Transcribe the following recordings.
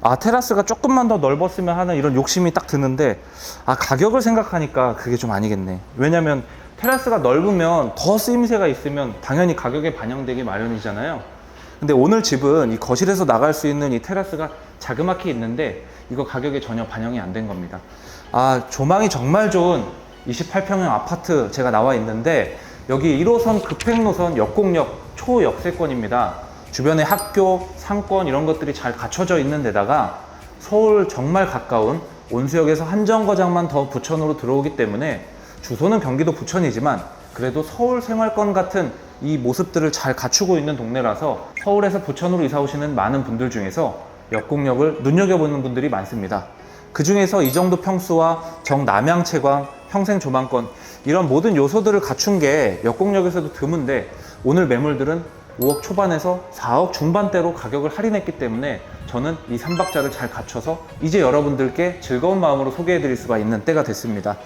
아 테라스가 조금만 더 넓었으면 하는 이런 욕심이 딱 드는데 아 가격을 생각하니까 그게 좀 아니겠네. 왜냐면 테라스가 넓으면 더 쓰임새가 있으면 당연히 가격에 반영되기 마련이잖아요. 근데 오늘 집은 이 거실에서 나갈 수 있는 이 테라스가 자그맣게 있는데 이거 가격에 전혀 반영이 안 된 겁니다. 아 조망이 정말 좋은 28평형 아파트 제가 나와 있는데 여기 1호선 급행노선 역곡역 초역세권입니다 주변에 학교, 상권 이런 것들이 잘 갖춰져 있는 데다가 서울 정말 가까운 온수역에서 한 정거장만 더 부천으로 들어오기 때문에 주소는 경기도 부천이지만 그래도 서울 생활권 같은 이 모습들을 잘 갖추고 있는 동네라서 서울에서 부천으로 이사 오시는 많은 분들 중에서 역곡역을 눈여겨보는 분들이 많습니다. 그 중에서 이 정도 평수와 정남향 채광, 평생 조망권 이런 모든 요소들을 갖춘 게 역곡역에서도 드문데 오늘 매물들은 5억 초반에서 4억 중반대로 가격을 할인했기 때문에 저는 이 3박자를 잘 갖춰서 이제 여러분들께 즐거운 마음으로 소개해 드릴 수가 있는 때가 됐습니다.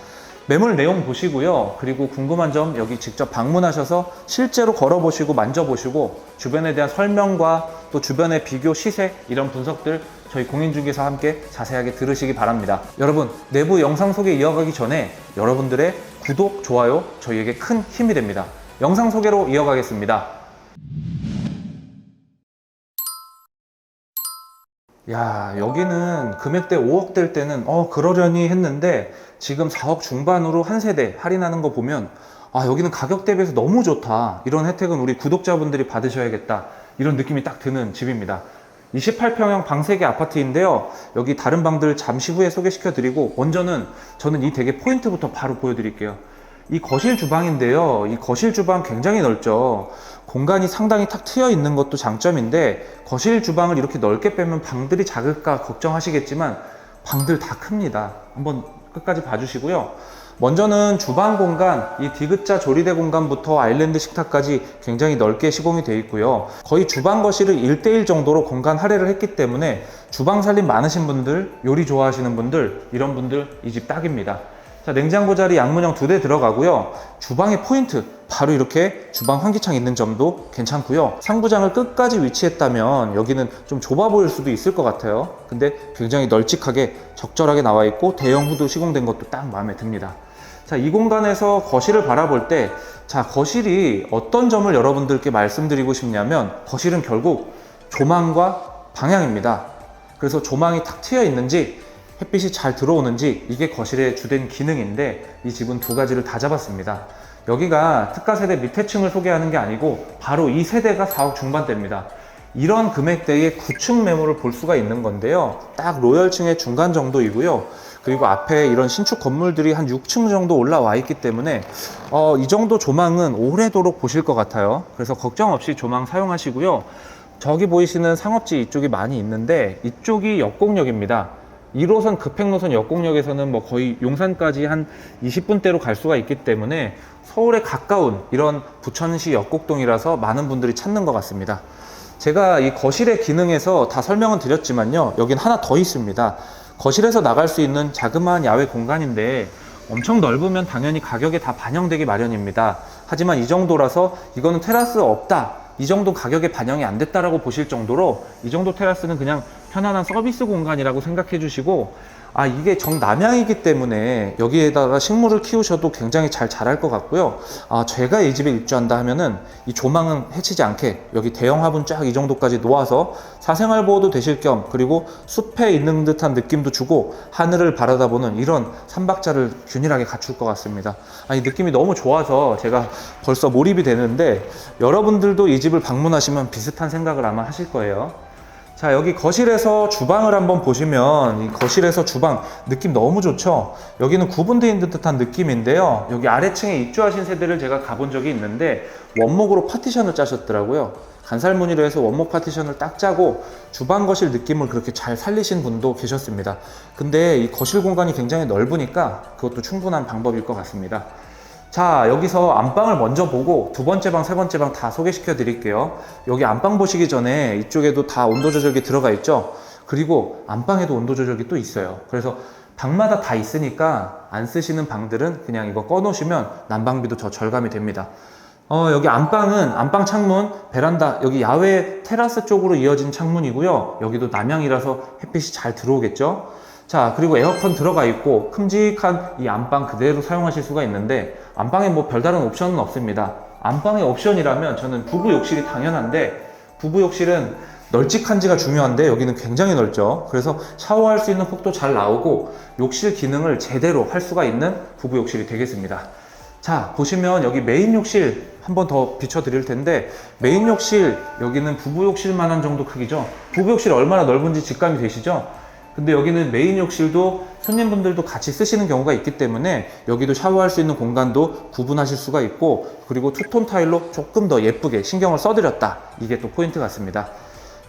매물 내용 보시고요. 그리고 궁금한 점 여기 직접 방문하셔서 실제로 걸어보시고 만져보시고 주변에 대한 설명과 또 주변의 비교 시세 이런 분석들 저희 공인중개사 함께 자세하게 들으시기 바랍니다. 여러분 내부 영상 소개 이어가기 전에 여러분들의 구독, 좋아요 저희에게 큰 힘이 됩니다. 영상 소개로 이어가겠습니다. 야, 여기는 금액대 5억 될 때는 어, 그러려니 했는데 지금 4억 중반으로 한 세대 할인하는 거 보면 아, 여기는 가격 대비해서 너무 좋다. 이런 혜택은 우리 구독자분들이 받으셔야겠다. 이런 느낌이 딱 드는 집입니다. 28평형 방 3개 아파트인데요. 여기 다른 방들 잠시 후에 소개시켜 드리고 먼저는 저는 이 되게 포인트부터 바로 보여드릴게요. 이 거실 주방인데요. 이 거실 주방 굉장히 넓죠. 공간이 상당히 탁 트여 있는 것도 장점인데 거실 주방을 이렇게 넓게 빼면 방들이 작을까 걱정하시겠지만 방들 다 큽니다. 한번 끝까지 봐주시고요. 먼저는 주방 공간, 이 디귿자 조리대 공간부터 아일랜드 식탁까지 굉장히 넓게 시공이 되어 있고요. 거의 주방 거실을 1대1 정도로 공간 할애를 했기 때문에 주방 살림 많으신 분들, 요리 좋아하시는 분들, 이런 분들 이 집 딱입니다. 자, 냉장고 자리 양문형 두 대 들어가고요. 주방의 포인트, 바로 이렇게 주방 환기창 있는 점도 괜찮고요. 상부장을 끝까지 위치했다면 여기는 좀 좁아 보일 수도 있을 것 같아요. 근데 굉장히 널찍하게 적절하게 나와 있고 대형 후드 시공된 것도 딱 마음에 듭니다. 자, 이 공간에서 거실을 바라볼 때, 자, 거실이 어떤 점을 여러분들께 말씀드리고 싶냐면, 거실은 결국 조망과 방향입니다. 그래서 조망이 탁 트여 있는지, 햇빛이 잘 들어오는지, 이게 거실의 주된 기능인데, 이 집은 두 가지를 다 잡았습니다. 여기가 특가 세대 밑에 층을 소개하는 게 아니고, 바로 이 세대가 4억 중반대입니다. 이런 금액대의 9층 매물을 볼 수가 있는 건데요. 딱 로열층의 중간 정도이고요. 그리고 앞에 이런 신축 건물들이 한 6층 정도 올라와 있기 때문에 어, 이 정도 조망은 오래도록 보실 것 같아요. 그래서 걱정 없이 조망 사용하시고요. 저기 보이시는 상업지 이쪽이 많이 있는데 이쪽이 역곡역입니다. 1호선 급행노선 역곡역에서는 뭐 거의 용산까지 한 20분대로 갈 수가 있기 때문에 서울에 가까운 이런 부천시 역곡동이라서 많은 분들이 찾는 것 같습니다. 제가 이 거실의 기능에서 다 설명은 드렸지만요. 여긴 하나 더 있습니다. 거실에서 나갈 수 있는 자그마한 야외 공간인데 엄청 넓으면 당연히 가격에 다 반영되기 마련입니다. 하지만 이 정도라서 이거는 테라스 없다. 이 정도 가격에 반영이 안 됐다라고 보실 정도로 이 정도 테라스는 그냥 편안한 서비스 공간이라고 생각해 주시고 아 이게 정남향이기 때문에 여기에다가 식물을 키우셔도 굉장히 잘 자랄 것 같고요. 아 제가 이 집에 입주한다 하면은 이 조망은 해치지 않게 여기 대형 화분 쫙 이 정도까지 놓아서 사생활 보호도 되실 겸 그리고 숲에 있는 듯한 느낌도 주고 하늘을 바라다 보는 이런 삼박자를 균일하게 갖출 것 같습니다. 아 이 느낌이 너무 좋아서 제가 벌써 몰입이 되는데 여러분들도 이 집을 방문하시면 비슷한 생각을 아마 하실 거예요 자, 여기 거실에서 주방을 한번 보시면 이 거실에서 주방 느낌 너무 좋죠? 여기는 구분되어 있는 듯한 느낌인데요. 여기 아래층에 입주하신 세대를 제가 가본 적이 있는데 원목으로 파티션을 짜셨더라고요. 간살무늬로 해서 원목 파티션을 딱 짜고 주방 거실 느낌을 그렇게 잘 살리신 분도 계셨습니다. 근데 이 거실 공간이 굉장히 넓으니까 그것도 충분한 방법일 것 같습니다. 자, 여기서 안방을 먼저 보고 두 번째 방, 세 번째 방 다 소개시켜 드릴게요. 여기 안방 보시기 전에 이쪽에도 다 온도 조절기 들어가 있죠. 그리고 안방에도 온도 조절기 또 있어요. 그래서 방마다 다 있으니까 안 쓰시는 방들은 그냥 이거 꺼 놓으시면 난방비도 더 절감이 됩니다. 어, 여기 안방은 안방 창문, 베란다, 여기 야외 테라스 쪽으로 이어진 창문이고요. 여기도 남향이라서 햇빛이 잘 들어오겠죠. 자, 그리고 에어컨 들어가 있고 큼직한 이 안방 그대로 사용하실 수가 있는데 안방에 뭐 별다른 옵션은 없습니다. 안방의 옵션이라면 저는 부부 욕실이 당연한데 부부 욕실은 널찍한지가 중요한데 여기는 굉장히 넓죠. 그래서 샤워할 수 있는 폭도 잘 나오고 욕실 기능을 제대로 할 수가 있는 부부 욕실이 되겠습니다. 자, 보시면 여기 메인 욕실 한번 더 비춰드릴 텐데 메인 욕실 여기는 부부 욕실만한 정도 크기죠. 부부 욕실 얼마나 넓은지 직감이 되시죠? 근데 여기는 메인 욕실도 손님분들도 같이 쓰시는 경우가 있기 때문에 여기도 샤워할 수 있는 공간도 구분하실 수가 있고 그리고 투톤 타일로 조금 더 예쁘게 신경을 써드렸다. 이게 또 포인트 같습니다.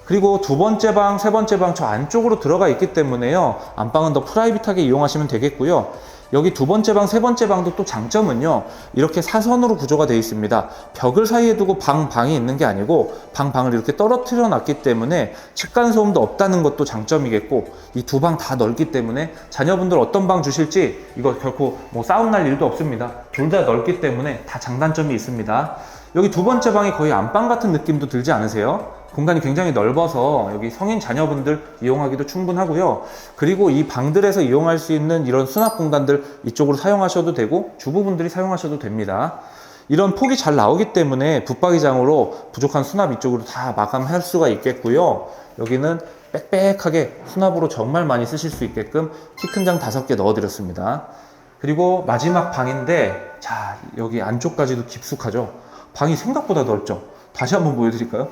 그리고 두 번째 방, 세 번째 방 저 안쪽으로 들어가 있기 때문에요. 안방은 더 프라이빗하게 이용하시면 되겠고요. 여기 두 번째 방, 세 번째 방도 또 장점은요. 이렇게 사선으로 구조가 되어 있습니다. 벽을 사이에 두고 방, 방이 있는 게 아니고 방, 방을 이렇게 떨어뜨려 놨기 때문에 층간 소음도 없다는 것도 장점이겠고 이 두 방 다 넓기 때문에 자녀분들 어떤 방 주실지 이거 결코 뭐 싸움 날 일도 없습니다. 둘 다 넓기 때문에 다 장단점이 있습니다. 여기 두 번째 방이 거의 안방 같은 느낌도 들지 않으세요? 공간이 굉장히 넓어서 여기 성인 자녀분들 이용하기도 충분하고요. 그리고 이 방들에서 이용할 수 있는 이런 수납 공간들 이쪽으로 사용하셔도 되고 주부분들이 사용하셔도 됩니다. 이런 폭이 잘 나오기 때문에 붙박이장으로 부족한 수납 이쪽으로 다 마감할 수가 있겠고요. 여기는 빽빽하게 수납으로 정말 많이 쓰실 수 있게끔 키 큰 장 다섯 개 넣어드렸습니다. 그리고 마지막 방인데 자 여기 안쪽까지도 깊숙하죠. 방이 생각보다 넓죠. 다시 한번 보여드릴까요?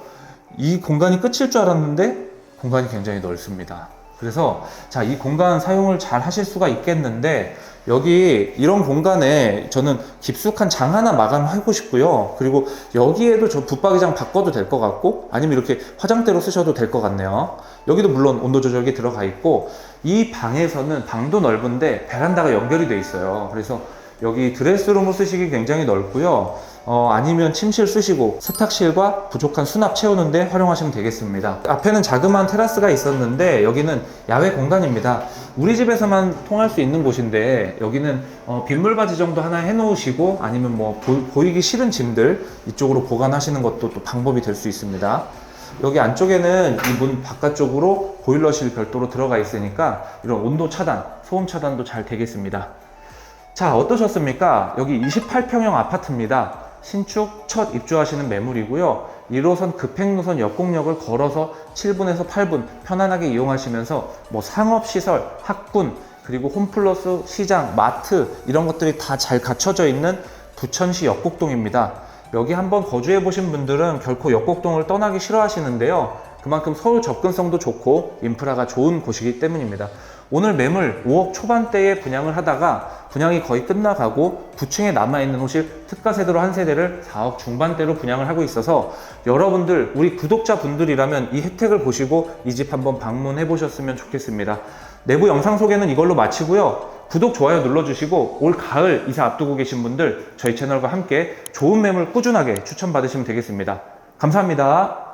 이 공간이 끝일 줄 알았는데 공간이 굉장히 넓습니다. 그래서 자, 이 공간 사용을 잘 하실 수가 있겠는데 여기 이런 공간에 저는 깊숙한 장 하나 마감하고 싶고요. 그리고 여기에도 저 붙박이장 바꿔도 될 것 같고 아니면 이렇게 화장대로 쓰셔도 될 것 같네요. 여기도 물론 온도 조절기 들어가 있고 이 방에서는 방도 넓은데 베란다가 연결이 돼 있어요. 그래서 여기 드레스룸을 쓰시기 굉장히 넓고요. 어, 아니면 침실 쓰시고 세탁실과 부족한 수납 채우는데 활용하시면 되겠습니다. 앞에는 자그마한 테라스가 있었는데 여기는 야외 공간입니다. 우리 집에서만 통할 수 있는 곳인데 여기는 어, 빗물바지 정도 하나 해놓으시고 아니면 뭐 보, 이기 싫은 짐들 이쪽으로 보관하시는 것도 또 방법이 될 수 있습니다. 여기 안쪽에는 이 문 바깥쪽으로 보일러실 별도로 들어가 있으니까 이런 온도 차단, 소음 차단도 잘 되겠습니다. 자, 어떠셨습니까? 여기 28평형 아파트입니다. 신축 첫 입주하시는 매물이고요. 1호선 급행노선 역곡역을 걸어서 7분에서 8분 편안하게 이용하시면서 뭐 상업시설, 학군, 그리고 홈플러스, 시장, 마트 이런 것들이 다 잘 갖춰져 있는 부천시 역곡동입니다. 여기 한번 거주해 보신 분들은 결코 역곡동을 떠나기 싫어하시는데요. 그만큼 서울 접근성도 좋고 인프라가 좋은 곳이기 때문입니다. 오늘 매물 5억 초반대에 분양을 하다가 분양이 거의 끝나가고 9층에 남아있는 호실 특가 세대로 한 세대를 4억 중반대로 분양을 하고 있어서 여러분들 우리 구독자분들이라면 이 혜택을 보시고 이 집 한번 방문해 보셨으면 좋겠습니다. 내부 영상 소개는 이걸로 마치고요. 구독, 좋아요 눌러주시고 올 가을 이사 앞두고 계신 분들 저희 채널과 함께 좋은 매물 꾸준하게 추천받으시면 되겠습니다. 감사합니다.